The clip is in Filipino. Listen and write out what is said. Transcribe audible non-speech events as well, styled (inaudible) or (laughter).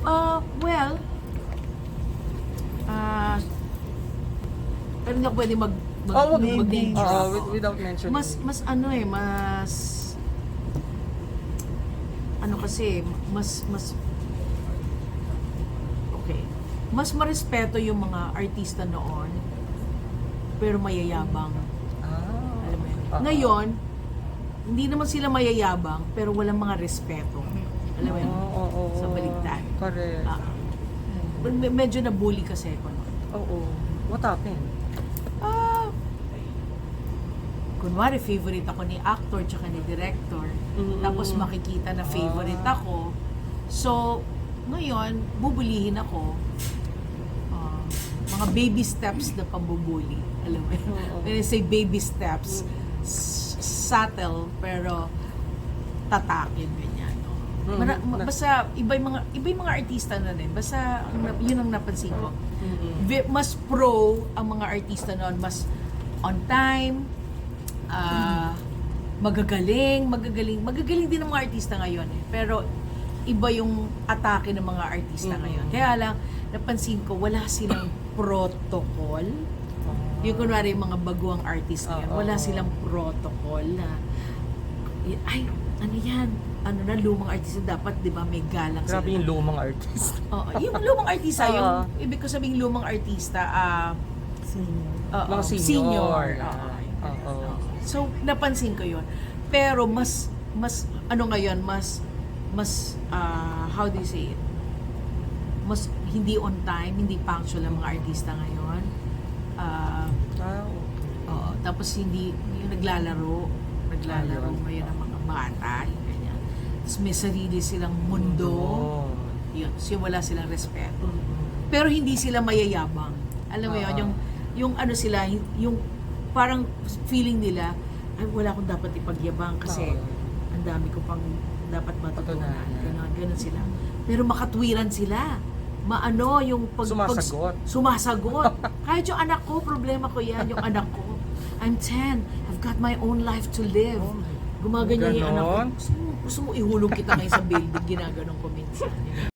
Uh, well, ah, pero hindi ako pwede mag, mag, Oh, wag- mag, name Oo, with- without mentioning. Mas, mas ano eh, mas, ano kasi, mas, mas, okay, mas marespeto yung mga artista noon, pero mayayabang. Ah. Alam mo yun? Ah. Ngayon, hindi naman sila mayayabang, pero walang mga respeto. Alam mo yun? Oo, oo, oo. Sa baligtad. Correct. Ah. Med- medyo na-bully kasi ako noon. Oo. What happened? Ah, kunwari, favorite ako ni actor tsaka ni director. Mm. Tapos makikita na favorite Ah. ako. So, ngayon, bubulihin ako. Ah, mga baby steps na pambubuli. Alam mo yun? Oo. When I say baby steps, s- subtle, pero tatakin, ganyan. Mm. Mara- ma- Na- basta, iba yung mga, iba yung mga artista na rin. Basta, ang yun ang napansin ko Mm-mm. vi- mas pro ang mga artista noon, mas on time, ah, magagaling, magagaling, magagaling din ang mga artista ngayon eh. Pero iba yung atake ng mga artista Mm. ngayon. Kaya lang, napansin ko, wala silang (coughs) protocol. Yung kunwari yung mga baguang artist ngayon, Oo. wala silang protocol na, ay, ano yan, ano na, lumang artista, dapat, di ba, may galang sila. Grabe yung lumang artist. (laughs) Oo, yung lumang artista, Oo. yung ibig ko sabing lumang artista, ah, Senior. oo, Mga senior. senior. Ah, Oo. oo. So, napansin ko yun. Pero mas, mas, ano ngayon, mas, mas, ah, how do you say it? Mas hindi on time, hindi punctual ang mga artista ngayon. Ah, Ah, oo, tapos hindi, yung naglalaro, naglalaro ngayon ang mga bata, ganyan. Tapos may sarili silang mundo. Oo. Yun, so wala silang respeto. Pero hindi sila mayayabang. Alam mo yun, Oo. yung, yung ano sila, yung parang feeling nila, ay wala akong dapat ipagyabang kasi Oo. ang dami ko pang dapat matutunan. Ganon, ganon sila. Pero makatwiran sila. Maano yung pag, Sumasagot. Pag, sumasagot. Kahit yung anak ko, problema ko yan, yung anak ko. I'm 10. I've got my own life to live. Oh Gumaganyan yung anak ko. Gusto mo, gusto mo ihulog kita ngayon sa building, ginaganon ko minsan.